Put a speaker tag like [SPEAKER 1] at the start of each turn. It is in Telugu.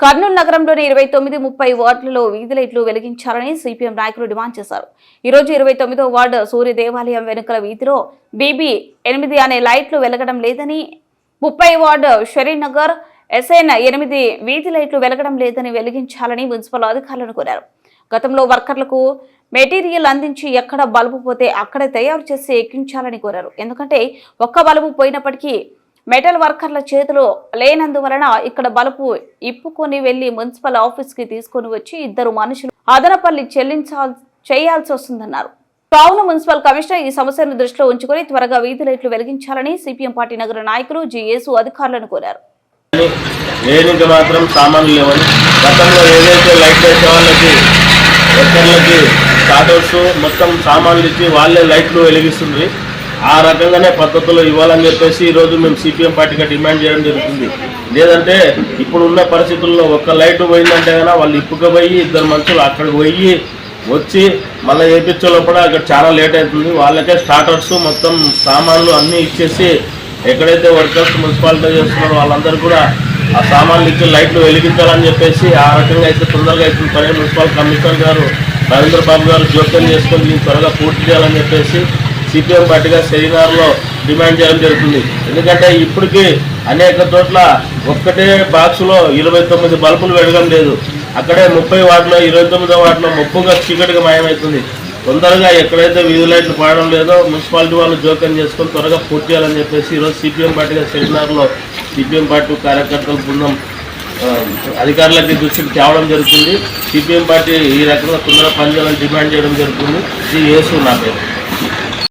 [SPEAKER 1] కర్నూలు నగరంలోని ఇరవై తొమ్మిది ముప్పై వార్డులలో వీధి లైట్లు వెలిగించాలని సిపిఎం నాయకులు డిమాండ్ చేశారు. ఈ రోజు ఇరవై తొమ్మిదో వార్డు సూర్య దేవాలయం వెనుకల వీధిలో బీబీ ఎనిమిది అనే లైట్లు వెలగడం లేదని ముప్పై వార్డు షరీనగర్ ఎస్ఐన్ ఎనిమిది వీధి లైట్లు వెలగడం లేదని వెలిగించాలని మున్సిపల్ అధికారులను కోరారు. గతంలో వర్కర్లకు మెటీరియల్ అందించి ఎక్కడ బల్బు పోతే అక్కడ తయారు చేసి ఎక్కించాలని కోరారు. ఎందుకంటే ఒక్క బల్బు పోయినప్పటికీ మెటల్ వర్కర్ల చేతులు లేనందువలన ఇక్కడ బలుపు ఇప్పుకొని వెళ్ళి మున్సిపల్ ఆఫీస్కి తీసుకొని వచ్చి ఇద్దరు మనుషులు అదనపల్లి చెల్లించాల్ చేయాల్సి వస్తుందన్నారు. కావున మున్సిపల్ కమిషనర్ ఈ సమస్యను దృష్టిలో ఉంచుకొని త్వరగా వీధి లైట్లు వెలిగించాలని సిపిఎం పార్టీ నగర నాయకులు జిఏసు అధికారులను కోరారు.
[SPEAKER 2] మాత్రం సామాన్లు లేవని గతంలో ఏదైతే లైట్ వేసే వాళ్ళకి వర్కర్లకి స్టార్టర్స్ మొత్తం సామాన్లు ఇచ్చి వాళ్ళే లైట్లు వెలిగిస్తుంది ఆ రకంగానే పద్ధతులు ఇవ్వాలని చెప్పేసి ఈరోజు మేము సిపిఎం పార్టీగా డిమాండ్ చేయడం జరుగుతుంది. లేదంటే ఇప్పుడున్న పరిస్థితుల్లో ఒక్క లైట్ పోయిందంటే కనుక వాళ్ళు ఇప్పుకు పోయి ఇద్దరు మనుషులు అక్కడికి పోయి వచ్చి మళ్ళీ వేయించే లోపల అక్కడ చాలా లేట్ అవుతుంది. వాళ్ళకే స్టార్టర్స్ మొత్తం సామాన్లు అన్నీ ఇచ్చేసి ఎక్కడైతే వర్కర్స్ మున్సిపాలిటీ చేస్తున్నారో వాళ్ళందరూ కూడా ఆ సామాన్లు ఇచ్చి లైట్లు వెలిగించాలని చెప్పేసి ఆ రకంగా అయితే తొందరగా అయితే పని మున్సిపల్ కమిషనర్ గారు రవీంద్ర బాబు గారు జోక్యం చేసుకొని దీన్ని త్వరగా పూర్తి చేయాలని చెప్పేసి సిపిఎం పార్టీగా సెమినార్లో డిమాండ్ చేయడం జరుగుతుంది. ఎందుకంటే ఇప్పటికీ అనేక చోట్ల ఒక్కటే బాక్స్లో ఇరవై తొమ్మిది బల్బులు వెడగడం లేదు. అక్కడే ముప్పై వాటిలో ఇరవై తొమ్మిదో వాటిలో ముప్పుగా చీకటిగా మాయమవుతుంది తొందరగా ఎక్కడైతే వీధి లైట్లు పడడం లేదో మున్సిపాలిటీ వాళ్ళు జోక్యం చేసుకొని త్వరగా పూర్తి చేయాలని చెప్పేసి ఈరోజు సిపిఎం పార్టీగా సెమినార్లో సిపిఎం పార్టీ కార్యకర్తల బృందం అధికారులకి దృష్టికి తేవడం జరుగుతుంది. సిపిఎం పార్టీ ఈ రకంగా తొందరగా పనిచేయాలని డిమాండ్ చేయడం జరుగుతుంది. ఇది యేసు నా పేరు.